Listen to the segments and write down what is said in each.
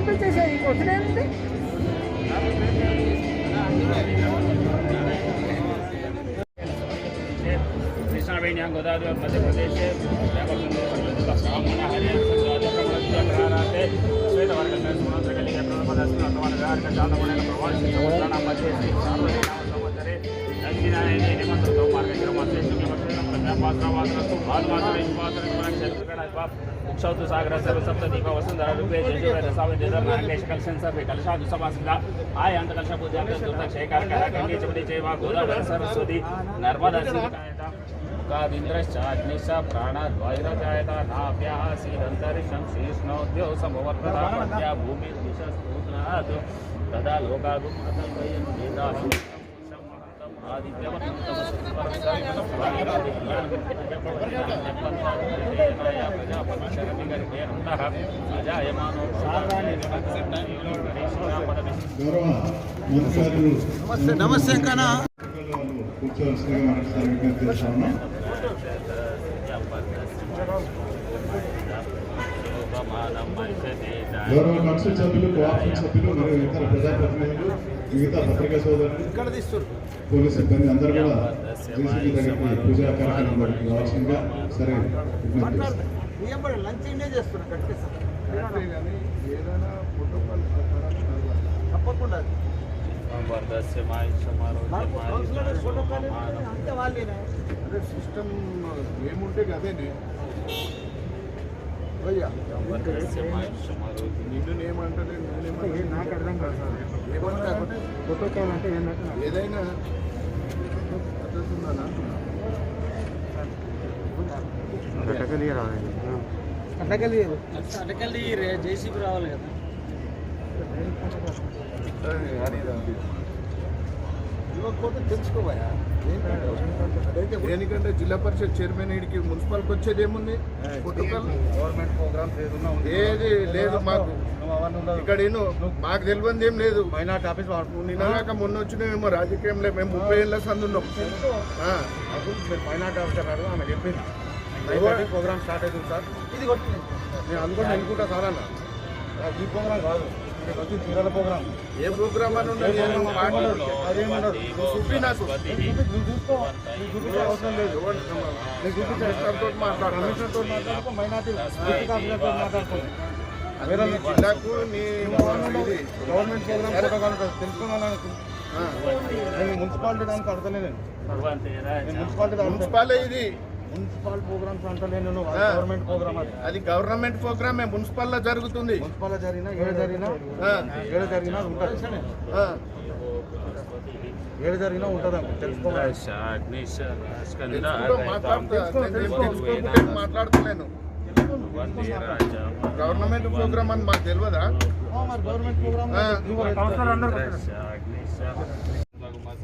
పంపించేసేది question ఏంటి కృష్णाबेन यहाँ गोदावरी मध्य प्रदेश से कामना हरे से श्वेत वर्ग में सुमंत्र के लिए वर्तमान विहार का चाँद होने का प्रभाव संवर्धना मध्य से सार्वजनिक संवत्सरे दक्षिणायन हेमंत दो मार्ग क्रम से शुक्ल वर्ष प्रज्ञा पात्र वात्र भाल मात्र इस पात्र क्षेत्र का उत्सव सागरा सर्व सप्तधी वसुंधरा रुपये जयजुरा सावंत धर्म अंगेश कलशांसर्वे कलशादु समासला आय अंत कलश पूजा दुर्दक्ष कारकरा गंगे चमडी जय वा गोदावरी सरस्वती. नर्मदा सिंह मुखादिन्द्रश्च अग्निश्च प्राणाद्वैरजायता नाभ्याः श्रीरन्तरिक्षं श्रीष्णोद्यो समवर्तता मध्या भूमिर्दिशस्तूनात् तदा लोकागुमातं वयं वेदासु నమస్తే నమస్తే కన్నా కూర్చోవలసిందిగా మరొకసారి విజ్ఞప్తి చేస్తా ఉన్నాం గౌరవ కౌన్సిల్ సభ్యులు కోఆప్షన్ సభ్యులు మరియు ఇతర ప్రజాప్రతినిధులు మిగతా పత్రికా సోదరులు పోలీస్ సిబ్బంది అందరూ కూడా జేసీబీ దగ్గరికి పూజా కార్యక్రమం దగ్గరికి రావాల్సిందిగా సరే. తప్పకుండా. సిస్టమ్ ఏముంటే అదేనే భయ్యా నిన్ను ఏమంటలే నేనేమంటే నాకు అర్థం కాదు. సార్ ఏమన్నా ప్రోటోకాల్ అంటే ఏంటంటే ఏదైనా ఉందని అంటున్నా అట్టకెళ్ళి అటకెళ్ళి జేసీబీ రావాలి కదా ఇవ్వకపోతే దేనికంటే జిల్లా పరిషత్ చైర్మన్ ఇడికి మున్సిపాల్కి వచ్చేది ఏముంది? గవర్నమెంట్ ప్రోగ్రామ్స్ ఏది లేదు మాకు. ఇక్కడ ఏను మాకు తెలియంది ఏం లేదు. మైనార్టీ ఆఫీస్ వాడు నిన్నగాక మొన్న వచ్చినామేమో రాజకీయంలో మేము ముప్పై ఏళ్ళ అప్పుడు మీరు మైనార్టీ ఆఫీసర్ గారు ఆమె చెప్పింది. నైన్ ప్రోగ్రామ్ స్టార్ట్ అవుతుంది సార్. ఇది కొట్టింది. నేను అనుకుంటే అనుకుంటా సార్ అన్న. ఈ ప్రోగ్రామ్ కాదు. చీరల ప్రోగ్రామ్ ఏ ప్రోగ్రామ్ అని చూపి నాకు. చూసుకో. చూపించే అవసరం లేదు. కమిషనర్తో మాట్లాడుకో మైనార్టీ మాట్లాడుకో జిల్లాకు నీ గవర్నమెంట్ ప్రోగ్రామ్ ప్రోటోకాల్ ఉంటుంది. తెలుసుకున్నాను ఆ, నేను మున్సిపాలిటీ దానికి అడతలే నేను మున్సిపాలిటీ దానికి మున్సిపాల్ ఇది. మున్సిపల్ ప్రోగ్రామ్స్ ఆ. గవర్నమెంట్ ప్రోగ్రామ్ అది. అది గవర్నమెంట్ ప్రోగ్రామే మున్సిపల్లో జరుగుతుంది. మున్సిపల్ జరిగినా ఏడు జరిగినా ఏడు జరిగినా ఉంటుంది. ఏడు జరిగినా ఉంటుంది అనుకో తెలుసుకోవాలి. తెలుసుకో, మాట్లాడతా. నేను ఏం తెలుసుకోకుంటే మాట్లాడతలేను. గవర్నమెంట్ ప్రోగ్రామ్ అని మాకు తెలియదా గవర్నమెంట్ ప్రోగ్రామ్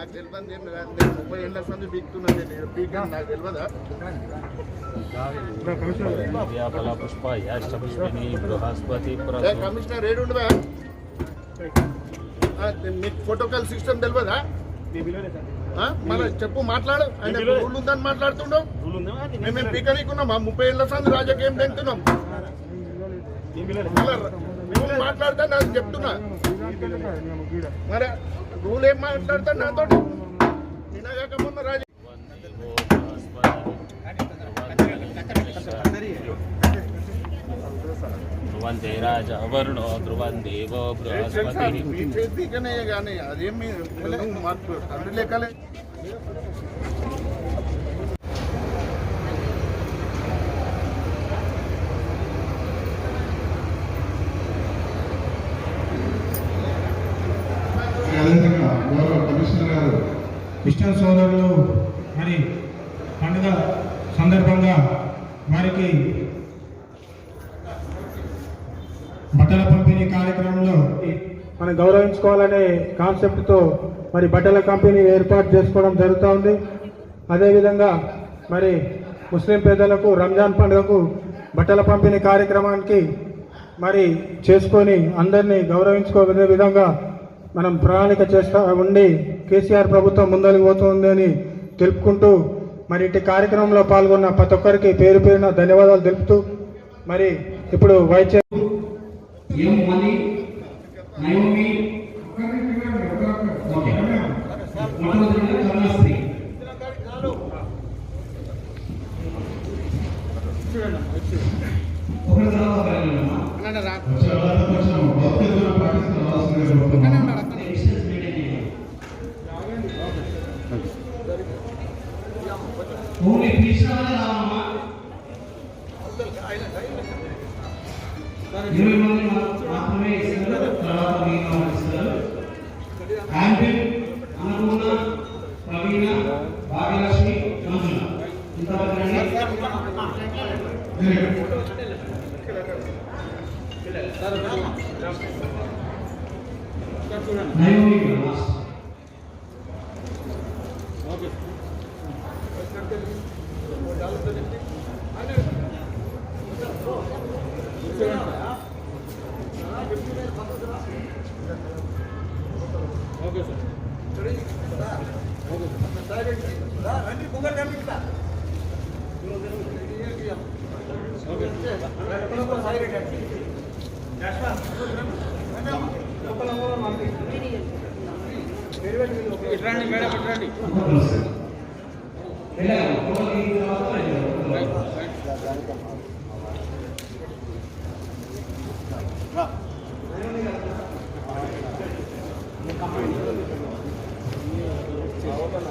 నాకు తెలియదు నేను ముప్పై ఏళ్ళ సంది పీకుతున్నది నేను పీకాను నాకు తెలియదా పుష్ప బృహస్పతి కమిషనర్ ఏడు ఉండవా? ఆ, మీకు ప్రోటోకాల్ సిస్టమ్ తెలియదా ఆ, మరి చెప్పు మాట్లాడు. ఆయన రూల్ ఉందని మాట్లాడుతుండవు మేము పీకనీకున్నాం ముప్పై ఏళ్ళ సంది రాజకీయం రూల్ మాట్లాడితే నాకు చెప్తున్నా. మరి రూల్ ఏం మాట్లాడతా నాతో తినగాక మొన్న రాజ. ధ్రువంతే రాజ వరుణో ధ్రువం దేవో బృహస్పతి. అదేమి నువ్వు మాకు తండ్రి లెక్కలే అదేవిధంగా గౌరవ కమిషనర్ గారు క్రిస్టియన్ సోదరులు మరి పండుగ సందర్భంగా వారికి బట్టల పంపిణీ కార్యక్రమంలో మనం గౌరవించుకోవాలనే కాన్సెప్ట్తో మరి బట్టల కంపెనీ ఏర్పాటు చేసుకోవడం జరుగుతూ ఉంది అదేవిధంగా మరి ముస్లిం పేదలకు రంజాన్ పండుగకు బట్టల పంపిణీ కార్యక్రమానికి మరి చేసుకొని అందరినీ గౌరవించుకోగలిగే విధంగా మనం ప్రణాళిక చేస్తా ఉండి కేసీఆర్ ప్రభుత్వం ముందరికి పోతుంది అని తెలుపుకుంటూ మరి ఇటు కార్యక్రమంలో పాల్గొన్న ప్రతి ఒక్కరికి పేరు పేరున ధన్యవాదాలు తెలుపుతూ మరి ఇప్పుడు వైస్ చైర్ ఓన్లీ పిలిచినవారే ఇరవై మంది మాత్రమే ఇస్తారు తర్వాత మిగతా ఇస్తారు. ప్రవీణ భాగ్యలక్ష్మి మంజుల. ఇంతవరకు నయోమి లాస్ట్. ఇట్రండి మేడం ఇట్రండి ఒక్కొక్కరు వస్తారు. వెళ్ళాలి. ఒక్కొక్కరు దిగిన తర్వాత వెళ్ళాలి.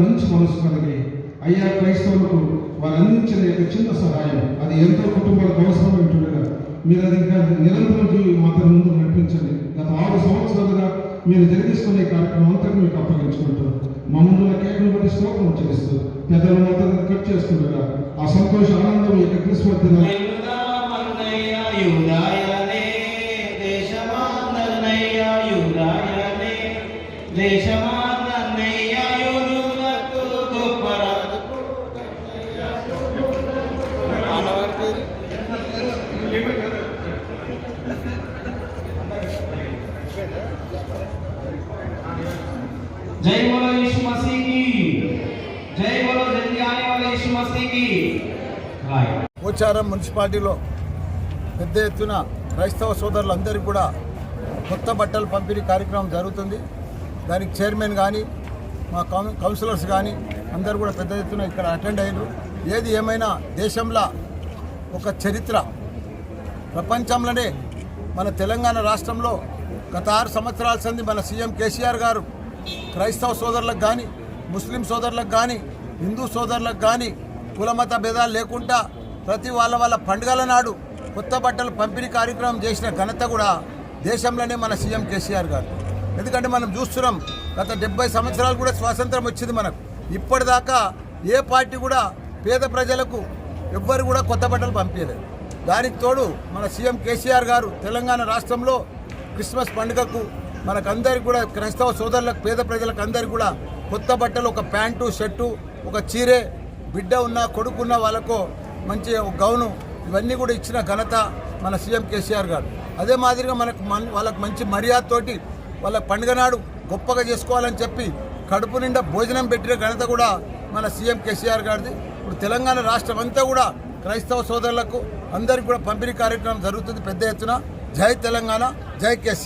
మంచి మనసు కలిగి అయ్యా క్రైస్తవులకు వారు అందించిన యొక్క చిన్న సహాయం. అది ఎంతో కుటుంబాలకు అవసరం ఉంటుండగా మీరు అది ఇంకా నిరంతరం మాత్రం ముందు నడిపించండి. గత ఆరు సంవత్సరాలుగా మీరు జరిగిస్తున్న ఈ కార్యక్రమం అంతా మీకు అప్పగించుకుంటారు మమ్మల్ని కేకలు బట్టి శ్లోకం చెల్లిస్తూ పెద్దలు మాత్రం కట్ చేస్తుండగా ఆ సంతోష ఆనందం యొక్క క్రిస్మస్ దినాన్ని పోచారం మున్సిపాలిటీలో పెద్ద ఎత్తున క్రైస్తవ సోదరులందరికీ కూడా కొత్త బట్టలు పంపిణీ కార్యక్రమం జరుగుతుంది. దానికి చైర్మన్ కానీ మా కౌన్ కౌన్సిలర్స్ కానీ అందరూ కూడా పెద్ద ఎత్తున ఇక్కడ అటెండ్ అయ్యారు ఏది ఏమైనా దేశంలో ఒక చరిత్ర ప్రపంచంలోనే మన తెలంగాణ రాష్ట్రంలో గత ఆరు సంవత్సరాల సంది మన సీఎం కేసీఆర్ గారు క్రైస్తవ సోదరులకు కానీ ముస్లిం సోదరులకు కానీ హిందూ సోదరులకు కానీ కులమత భేదాలు లేకుండా ప్రతి వాళ్ళ వాళ్ళ పండుగల నాడు కొత్త బట్టలు పంపిణీ కార్యక్రమం చేసిన ఘనత కూడా దేశంలోనే మన సీఎం కేసీఆర్ గారు. ఎందుకంటే మనం చూస్తున్నాం గత డెబ్బై సంవత్సరాలు కూడా స్వాతంత్రం వచ్చింది మనకు. ఇప్పటిదాకా ఏ పార్టీ కూడా పేద ప్రజలకు ఎవ్వరు కూడా కొత్త బట్టలు పంపించలేదు. దానికి తోడు మన సీఎం కేసీఆర్ గారు తెలంగాణ రాష్ట్రంలో క్రిస్మస్ పండుగకు మనకందరికి కూడా క్రైస్తవ సోదరులకు పేద ప్రజలకు అందరికీ కూడా కొత్త బట్టలు ఒక ప్యాంటు షర్టు ఒక చీరే బిడ్డ ఉన్న కొడుకున్న వాళ్ళకు మంచి గౌను. ఇవన్నీ కూడా ఇచ్చిన ఘనత మన సీఎం కేసీఆర్ గారు. అదే మాదిరిగా మనకు మన్ వాళ్ళకు మంచి మర్యాదతోటి వాళ్ళ పండుగ నాడు గొప్పగా చేసుకోవాలని చెప్పి కడుపు నిండా భోజనం పెట్టిన ఘనత కూడా మన సీఎం కేసీఆర్ గారిది. ఇప్పుడు తెలంగాణ రాష్ట్రం అంతా కూడా క్రైస్తవ సోదరులకు అందరికీ కూడా పంపిణీ కార్యక్రమం జరుగుతుంది పెద్ద ఎత్తున. జై తెలంగాణ జై కేసీ